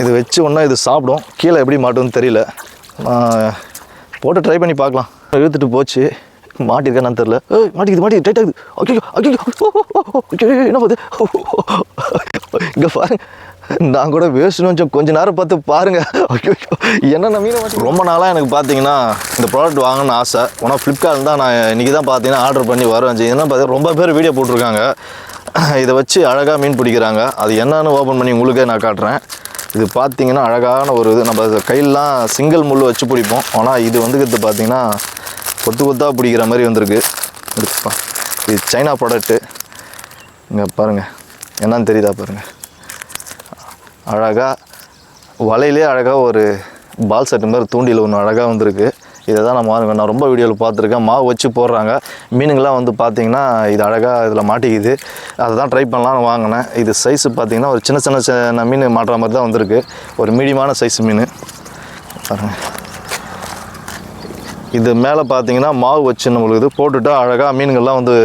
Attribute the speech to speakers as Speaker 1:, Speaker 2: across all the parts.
Speaker 1: இது வச்சு ஒன்றா இது சாப்பிடும். கீழே எப்படி மாட்டுன்னு தெரியல. நான் போட்டு ட்ரை பண்ணி பார்க்கலாம். இழுத்துட்டு போச்சு. மாட்டிருக்கான்னு தெரில ஏய் மாட்டிக்குது மாட்டிக்குது டைட் ஆகுது. ஐயோ ஐயோ என்ன பார்த்து இங்கே பாருங்க. நான் கூட வேஸ்ட்னு கொஞ்சம் கொஞ்ச நேரம் பார்த்து பாருங்கள் ஐயோ என்னென்ன மீன் மாட்டி ரொம்ப நாளாக எனக்கு பார்த்தீங்கன்னா இந்த ப்ராடக்ட் வாங்கணும்னு ஆசை. ஆனால் ஃப்ளிப்கார்ட் தான் நான் இன்றைக்கி தான் பார்த்தீங்கன்னா ஆர்டர் பண்ணி வரேன் ஏன்னா பார்த்தீங்கன்னா ரொம்ப பேர் வீடியோ போட்டிருக்காங்க. இதை வச்சு அழகாக மீன் பிடிக்கிறாங்க. அது என்னன்னு ஓப்பன் பண்ணி உங்களுக்கே நான் காட்டுறேன். இது பார்த்தீங்கன்னா அழகான ஒரு இது. நம்ம கையிலலாம் சிங்கிள் முள் வச்சு பிடிப்போம். ஆனால் இது வந்துக்கிறது பார்த்தீங்கன்னா கொத்து கொத்தாக பிடிக்கிற மாதிரி வந்திருக்கு. இருக்குப்பா இது சைனா ப்ராடக்ட்டு இங்கே பாருங்கள் என்னன்னு தெரியுதா பாருங்கள் அழகாக வலையிலே அழகாக ஒரு பால் செட்டு மாதிரி தூண்டியில் ஒன்று அழகாக வந்திருக்கு. இதை தான் நான் வாங்க நான் ரொம்ப வீடியோவில் பார்த்துருக்கேன். மாவு வச்சு போடுறாங்க. மீனுங்கள்லாம் வந்து பார்த்திங்கன்னா இது அழகாக இதில் மாட்டிக்குது. அதை தான் ட்ரை பண்ணலாம்னு வாங்கினேன். இது சைஸு பார்த்தீங்கன்னா ஒரு சின்ன சின்ன சின்ன மீன் மாட்டுற மாதிரி தான் வந்திருக்கு. ஒரு மீடியமான சைஸ் மீன். பாருங்கள் இது மேலே பார்த்தீங்கன்னா மாவு வச்சு நம்மளுக்கு இது போட்டுட்டா அழகாக மீன்கள்லாம் வந்து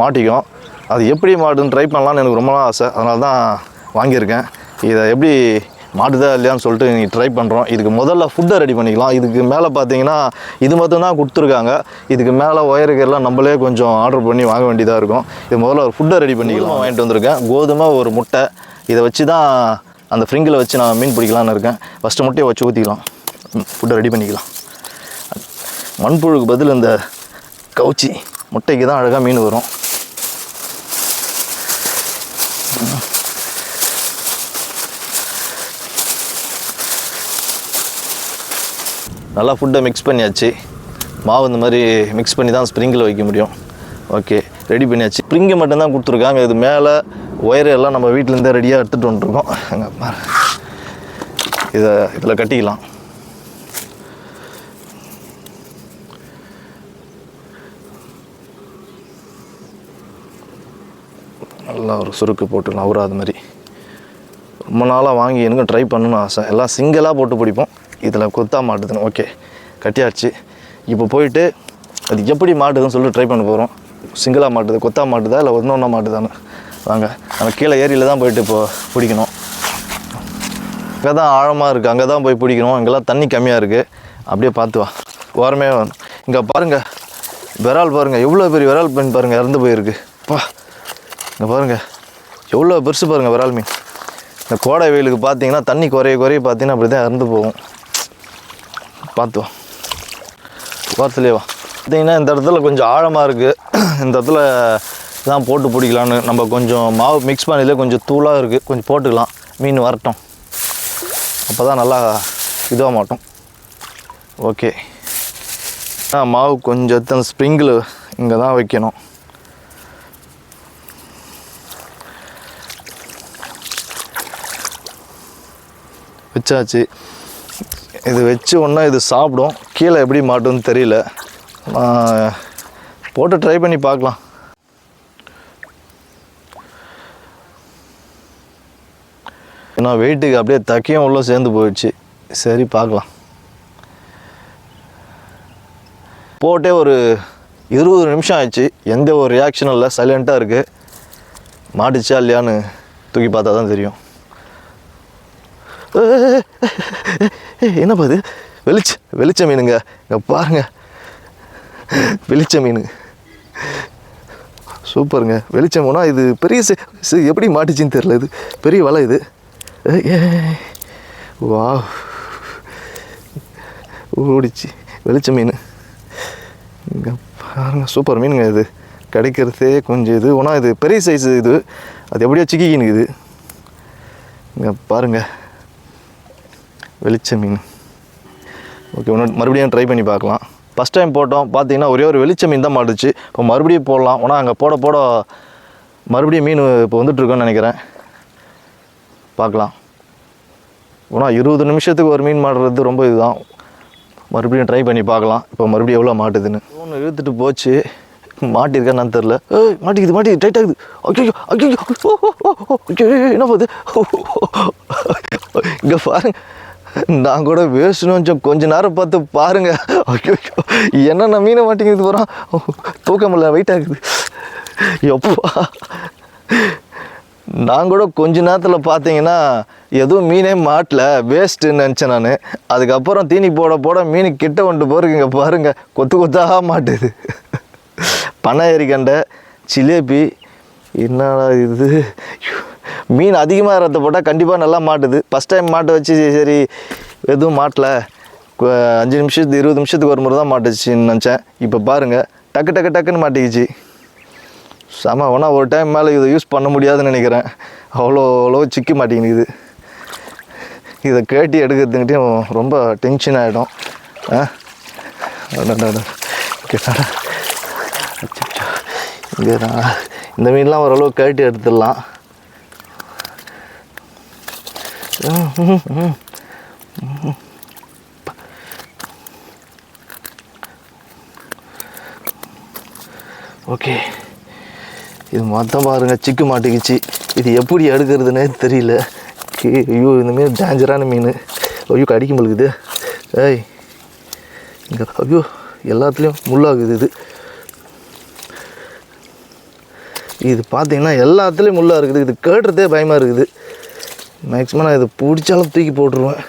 Speaker 1: மாட்டிக்கும். அது எப்படி மாட்டுன்னு ட்ரை பண்ணலான்னு எனக்கு ரொம்ப ஆசை. அதனால தான் வாங்கியிருக்கேன். இதை எப்படி மாட்டுதா இல்லையான்னு சொல்லிட்டு நீ ட்ரை பண்ணுறோம் இதுக்கு முதல்ல ஃபுட்டை ரெடி பண்ணிக்கலாம். இதுக்கு மேலே பார்த்தீங்கன்னா இது மட்டும் தான் கொடுத்துருக்காங்க. இதுக்கு மேலே ஒயருக்கெல்லாம் நம்மளே கொஞ்சம் ஆர்டர் பண்ணி வாங்க வேண்டியதாக இருக்கும். இது முதல்ல ஒரு ஃபுட்டை ரெடி பண்ணிக்கலாம். வாங்கிட்டு வந்திருக்கேன். கோதுமை ஒரு முட்டை. இதை வச்சு தான் அந்த ஃப்ரிங்கில் வச்சு நான் மீன் பிடிக்கலான்னு இருக்கேன். ஃபஸ்ட்டு முட்டையை வச்சு ஊற்றிக்கலாம் ஃபுட்டை ரெடி பண்ணிக்கலாம். மண்புழுக்கு பதில் இந்த கவுச்சி. முட்டைக்கு தான் அழகாக மீன் வரும். நல்லா ஃபுட்டை மிக்ஸ் பண்ணியாச்சு. மாவு இந்த மாதிரி மிக்ஸ் பண்ணி தான் ஸ்ப்ரிங்கில் வைக்க முடியும். ஓகே ரெடி பண்ணியாச்சு. ஸ்ப்ரிங்கை மட்டும்தான் கொடுத்துருக்காங்க. இது மேலே ஒயர் எல்லாம் நம்ம வீட்டிலேருந்தே ரெடியாக எடுத்துகிட்டு வந்துருக்கோம். அங்கே பாரு. இதை இதில் கட்டிக்கலாம். நல்லா ஒரு சுருக்கு போட்டு நவராத மாதிரி. ரொம்ப நாளாக வாங்கி எனக்கும் ட்ரை பண்ணணும்னு ஆசை. எல்லாம் சிங்கிளாக போட்டு பிடிப்போம். இதில் கொத்தா மாட்டுதுன்னு. ஓகே கட்டியாச்சு. இப்போ போயிட்டு அது எப்படி மாட்டுதுன்னு சொல்லிட்டு ட்ரை பண்ண போகிறோம் சிங்கிளாக மாட்டுது கொத்தா மாட்டுதா இல்லை ஒன்று ஒன்றா மாட்டுதான்னு? வாங்க நம்ம கீழே ஏரியில் தான் போயிட்டு இப்போ பிடிக்கணும். அங்கே தான் ஆழமாக இருக்குது அங்கே தான் போய் பிடிக்கணும். இங்கெல்லாம் தண்ணி கம்மியாக இருக்குது அப்படியே பார்த்து வா. ஓரமே இங்கே பாருங்கள் விரால் பாருங்கள் எவ்வளோ பெரிய விரால் மீன் பாருங்கள் இறந்து போயிருக்கு. பா இங்கே பாருங்கள் எவ்வளோ பெருசு பாருங்கள் விரால் மீன். இந்த கோடை வெயிலுக்கு பார்த்தீங்கன்னா தண்ணி குறைய குறைய பார்த்தீங்கன்னா அப்படி தான் இறந்து போகும். பார்த்து வா. வா. பார்த்தீங்கன்னா இந்த இடத்துல கொஞ்சம் ஆழமாக இருக்குது இந்த இடத்துல தான் போட்டு பிடிக்கலான்னு நம்ம கொஞ்சம் மாவு மிக்ஸ் பண்ணிலே கொஞ்சம் தூளாக இருக்குது கொஞ்சம் போட்டுக்கலாம். மீன் வரட்டும். அப்போ தான் நல்லா இதுவாக மாட்டோம். ஓகே ஆ மாவு கொஞ்சம் ஸ்ப்ரிங்கில் இங்கே தான் வைக்கணும். வச்சாச்சு. இது வச்சு ஒன்றா இது சாப்பிடும். கீழே எப்படி மாட்டுன்னு தெரியல. நான் போட்டு ட்ரை பண்ணி பார்க்கலாம். ஏன்னா வெயிட்டுக்கு அப்படியே தக்கையும் உள்ளே சேர்ந்து போயிடுச்சு. சரி பார்க்கலாம். போட்டே ஒரு இருபது நிமிஷம் ஆயிடுச்சு. எந்த ஒரு ரியாக்ஷனும் இல்லை. சைலண்ட்டாக இருக்குது மாட்டுச்சா இல்லையான்னு தூக்கி பார்த்தா தான் தெரியும். ஏய், என்னப்பா இது வெளிச்ச வெளிச்ச மீனுங்க. இங்கே பாருங்க. வெளிச்ச மீன். சூப்பருங்க. வெளிச்சம் போனால் இது பெரிய சை- எப்படி மாட்டுச்சுன்னு தெரில இது. பெரிய வலை இது. ஏ வா ஓடிச்சு. வெளிச்ச மீன். இங்கே பாருங்க. சூப்பர் மீனுங்க இது. கிடைக்கிறதே கொஞ்சம் இது. ஆனால் இது பெரிய சைஸ் இது. அது எப்படியோ சிக்கிக்கினுக்குது இங்கே பாருங்கள் வெளிச்ச மீன். ஓகே ஒன்று மறுபடியும் ட்ரை பண்ணி பார்க்கலாம். ஃபஸ்ட் டைம் போட்டோம் பார்த்தீங்கன்னா ஒரே ஒரு வெளிச்ச மீன் தான் மாட்டுச்சு. இப்போ மறுபடியும் போடலாம். ஆனால் அங்கே போட போட மறுபடியும் மீன் இப்போ வந்துட்டுருக்கோன்னு நினைக்கிறேன். பார்க்கலாம். ஆனால் இருபது நிமிஷத்துக்கு ஒரு மீன் மாடுறது ரொம்ப இதுதான். மறுபடியும் ட்ரை பண்ணி பார்க்கலாம். இப்போ மறுபடியும் எவ்வளோ மாட்டுதுன்னு. ஒன்று இழுத்துட்டு போச்சு. மாட்டிருக்கான்னு தெரில ஏய் மாட்டிக்குது மாட்டிக்குது டைட் ஆகுது. ஐயோ ஐயோ ஐயோ என்ன போகுது? இங்கே பாருங்க. நான் கூட வேஸ்ட்னு கொஞ்சம் கொஞ்ச நேரம் பார்த்து பாருங்க. ஐயோ என்னென்ன மீனை மாட்டேங்குது போகிறான் தூக்க முடியல வெயிட் ஆகுது. எப்பா? நான் கூட கொஞ்ச நேரத்தில் பார்த்தீங்கன்னா எதுவும் மீனே மாட்டல வேஸ்ட்டுன்னு நினச்சேன் நான். அதுக்கப்புறம் தீனி போட போட மீன் கிட்ட கொண்டு போகிறீங்க பாருங்கள் கொத்து கொத்தாக மாட்டுது. பனை எரிகண்டை ஜிலேபி என்னடா இது? மீன் அதிகமாக ரத்த போட்டால் கண்டிப்பாக நல்லா மாட்டுது. ஃபஸ்ட் டைம் மாட்ட வச்சு சரி எதுவும் மாட்டலை. அஞ்சு நிமிஷத்து இருபது நிமிஷத்துக்கு ஒரு முறை தான் மாட்டுச்சுன்னு நினச்சேன். இப்போ பாருங்கள் டக்கு டக்கு டக்குன்னு மாட்டிக்கிச்சு. செம ஒன்றா ஒரு டைம் மேலே இதை யூஸ் பண்ண முடியாதுன்னு நினைக்கிறேன். அவ்வளோ அவ்வளோ சிக்க மாட்டேங்குது இதை கேட்டி எடுக்கிறதுங்கிட்டையும் ரொம்ப டென்ஷன் ஆகிடும் ஆ? இங்கே இந்த மீன்லாம் ஓரளவு கேட்டி எடுத்துடலாம். ஓகே. இது மொத்தம் பாருங்க சிக்கு மாட்டிக்கிச்சு. இது எப்படி எடுக்கிறதுனே தெரியல. ஐயோ இந்த மீன் டேஞ்சரான மீன். ஐயோ கடிக்க முழுக்குது ஏய் இங்கே ஐயோ எல்லாத்துலேயும் முள்ளாகுது இது. இது பார்த்தீங்கன்னா எல்லாத்துலேயும் முள்ளாக இருக்குது. இது கேட்டுறதே பயமாக இருக்குது. மேக்ஸிமம் நான் இதை பிடிச்சாலும் தூக்கி போட்டுருவேன்.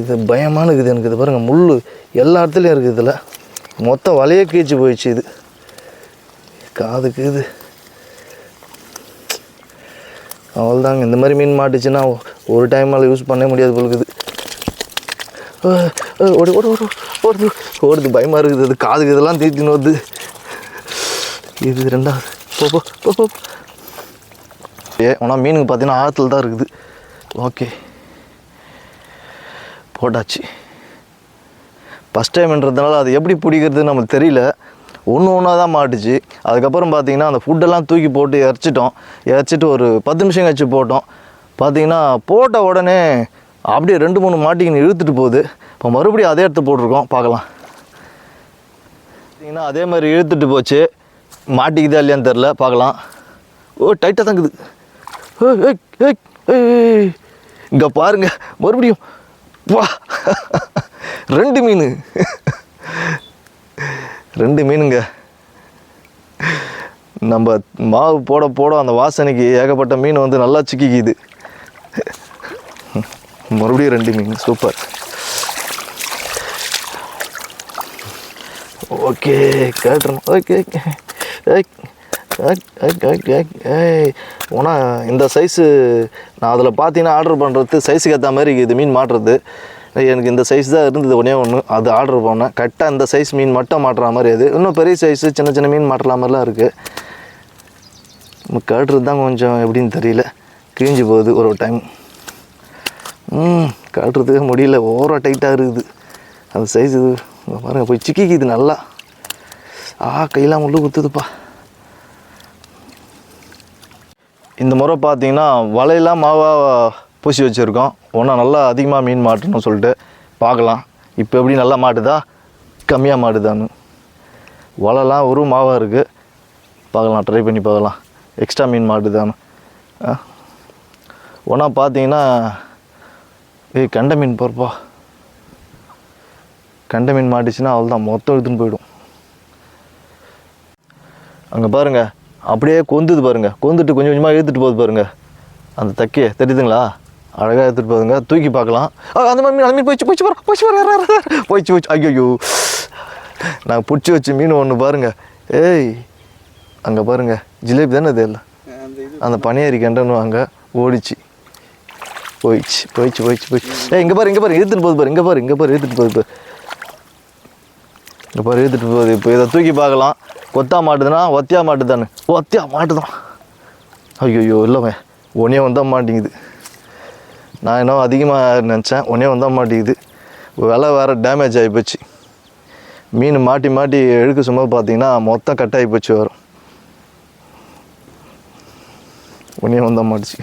Speaker 1: இது பயமான இருக்குது எனக்கு. இது பாருங்கள் முள் எல்லா இடத்துலையும் இருக்குது இதில். மொத்தம் வலையே கீழ்ச்சி போயிடுச்சு இது. காதுக்கு இது. அவ்வளோதாங்க இந்த மாதிரி மீன் மாட்டுச்சுன்னா ஒரு டைமால் யூஸ் பண்ணவே முடியாது போலுக்குது ஓடி ஓடு ஓடு ஓடுது. ஓடுது. பயமாக இருக்குது. அது காதுக்கு இதெல்லாம் தீர்த்தின்னு வருது. இது ரெண்டாவது. போ போ போ போ. ஏ ஆனால் மீனுக்கு பார்த்தீங்கன்னா ஆழத்தில் தான் இருக்குது. ஓகே. போட்டாச்சு. ஃபஸ்ட் டைம்ன்றதுனால அது எப்படி பிடிக்கிறதுன்னு நமக்கு தெரியல. ஒன்று ஒன்றா தான் மாட்டுச்சு. அதுக்கப்புறம் பார்த்தீங்கன்னா அந்த ஃபுட்டெல்லாம் தூக்கி போட்டு இறச்சிட்டோம். இறச்சிட்டு ஒரு பத்து நிமிஷம் கழிச்சு போட்டோம். பார்த்தீங்கன்னா போட்ட உடனே அப்படியே ரெண்டு மூணு மாட்டிக்கின்னு இழுத்துட்டு போகுது. இப்போ மறுபடியும் அதே இடத்து போட்டிருக்கோம். பார்க்கலாம். பார்த்தீங்கன்னா அதே மாதிரி இழுத்துட்டு போச்சு. மாட்டிக்குதா இல்லையான்னு தெரில பார்க்கலாம். ஓ டைட்டாக தான் இருக்குது இங்கே பாருங்க மறுபடியும். வா. ரெண்டு மீன். ரெண்டு மீனுங்க. நம்ம மாவு போட போட அந்த வாசனைக்கு ஏகப்பட்ட மீன் வந்து நல்லா சிக்கிக்குது. மறுபடியும் ரெண்டு மீன். சூப்பர். ஓகே கேட்டுறோம். Okay okay. ஏய் உனா இந்த சைஸு நான் அதில் பார்த்தீங்கன்னா ஆர்டர் பண்ணுறது சைஸுக்கு ஏற்ற மாதிரி இது மீன் மாட்டுறது. எனக்கு இந்த சைஸ் தான் இருந்தது ஒன்றே ஒன்று அது ஆர்டர் பண்ணேன். கரெக்டாக இந்த சைஸ் மீன் மட்டும் மாட்டுற மாதிரி அது. இன்னும் பெரிய சைஸு சின்ன சின்ன மீன் மாட்டுற மாதிரிலாம் இருக்குது நம்ம தான் கொஞ்சம் எப்படின்னு தெரியல. கிழிஞ்சு போகுது ஒரு ஒரு டைம் ம் முடியல. ஓவராக டைட்டாக இருக்குது. அந்த சைஸ் இது போய் சிக்கிக்குது நல்லா. ஆ கையெல்லாம் முள்ளு குத்துதுப்பா இந்த முறை பார்த்தீங்கன்னா வலையெல்லாம் மாவாக பூசி வச்சுருக்கோம். ஒன்றா நல்லா அதிகமாக மீன் மாட்டணும்னு சொல்லிட்டு பார்க்கலாம். இப்போ எப்படி நல்லா மாட்டுதா? கம்மியாக மாட்டுதான்னு. வலைலாம் ஒரு மாவாக இருக்குது பார்க்கலாம் ட்ரை பண்ணி பார்க்கலாம். எக்ஸ்ட்ரா மீன் மாட்டுதான்னு. ஆ? ஒன்றா பார்த்தீங்கன்னா ஏய் கெண்டை மீன் போகிறப்பா கெண்டை மீன் மாட்டுச்சுன்னா அவ்வளோதான் மொத்தம் எடுத்துன்னு போயிடும். அங்கே பாருங்கள் அப்படியே கொந்துது பாருங்க. கொந்துட்டு கொஞ்சம் கொஞ்சமாக இழுத்துட்டு போகுது பாருங்க. அந்த தக்கியை தெரியுதுங்களா? அழகாக எடுத்துகிட்டு போகுதுங்க. தூக்கி பார்க்கலாம். அந்த மாதிரி மீன் அந்த மீன் போயிடுச்சு போச்சு பாரு போயிடுச்சு பாரு யார், யார், ஐயோ நான் பிடிச்சி வச்ச மீன் ஒன்று பாருங்க. ஏய் அங்கே பாருங்க. ஜிலேபி தானே அது இல்லை அந்த பனியாரி கண்டன்னு அங்கே ஓடிச்சு. போயிடுச்சு போயிடுச்சு போயிடுச்சு போயிடுச்சு. ஏய் இங்கே பாரு இங்கே பாரு எடுத்துகிட்டு போகுது பாரு இங்கே பாரு இங்கே பாரு எடுத்துகிட்டு போகுது பாரு. இப்போ இழுத்துட்டு போகுது. இப்போ இதை தூக்கி பார்க்கலாம். கொத்தா மாட்டுதுன்னா ஒத்தியா மாட்டுதானு ஒத்தியா மாட்டுதான் ஐயோ இல்லைமே ஒன்னே வந்தால் மாட்டேங்குது. நான் இன்னும் அதிகமாக நினச்சேன். ஒன்னே வந்தால் மாட்டேங்குது. விலை வேறு டேமேஜ் ஆகிப்போச்சு மீன் மாட்டி மாட்டி எழுக்க சும்மா பார்த்தீங்கன்னா மொத்தம் கட் ஆகிப்போச்சு வரும் ஒன்னே வந்தால் மாட்டுச்சு.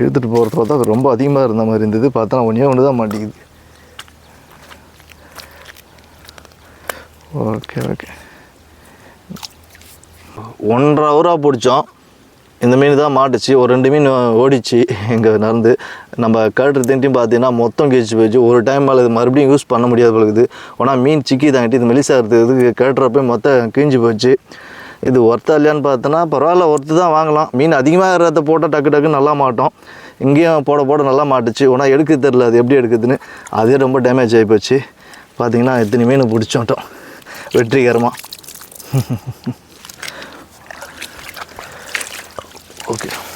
Speaker 1: இழுத்துட்டு போகிறத பார்த்தா ரொம்ப அதிகமாக இருந்த மாதிரி இருந்தது. பார்த்தா ஒன்றே ஒன்று தான் மாட்டேங்குது ஓகே ஓகே. ஒன்றரை ஹவராக பிடிச்சோம். இந்த மீன் தான் மாட்டுச்சு. ஒரு ரெண்டு மீன் ஓடிச்சு. இங்கே நடந்து நம்ம கழுட்டு திண்டியும் பார்த்தீங்கன்னா மொத்தம் கேச்சு போயிடுச்சு. ஒரு டைம் மேலே இது மறுபடியும் யூஸ் பண்ண முடியாது போலுக்குது ஆனால் மீன் சிக்கி தாங்கிட்டு இது மெலிசாக இருக்கிறதுக்கு கழுட்டுறப்ப மொத்தம் கிழிஞ்சு போச்சு. இது ஒர்த்தா இல்லையான்னு பார்த்தோன்னா பரவாயில்ல ஒர்த்து தான் வாங்கலாம். மீன் அதிகமாக இருக்கிறத போட்டால் டக்கு டக்குன்னு நல்லா மாட்டோம். இங்கேயும் போட போட நல்லா மாட்டுச்சு. ஆனால் எடுக்க தெரில அது எப்படி எடுக்குதுன்னு. அதே ரொம்ப டேமேஜ் ஆகி போச்சு. பார்த்தீங்கன்னா எத்தனை மீன் பிடிச்சோட்டோம். வெற்றிகரமாக ஓகே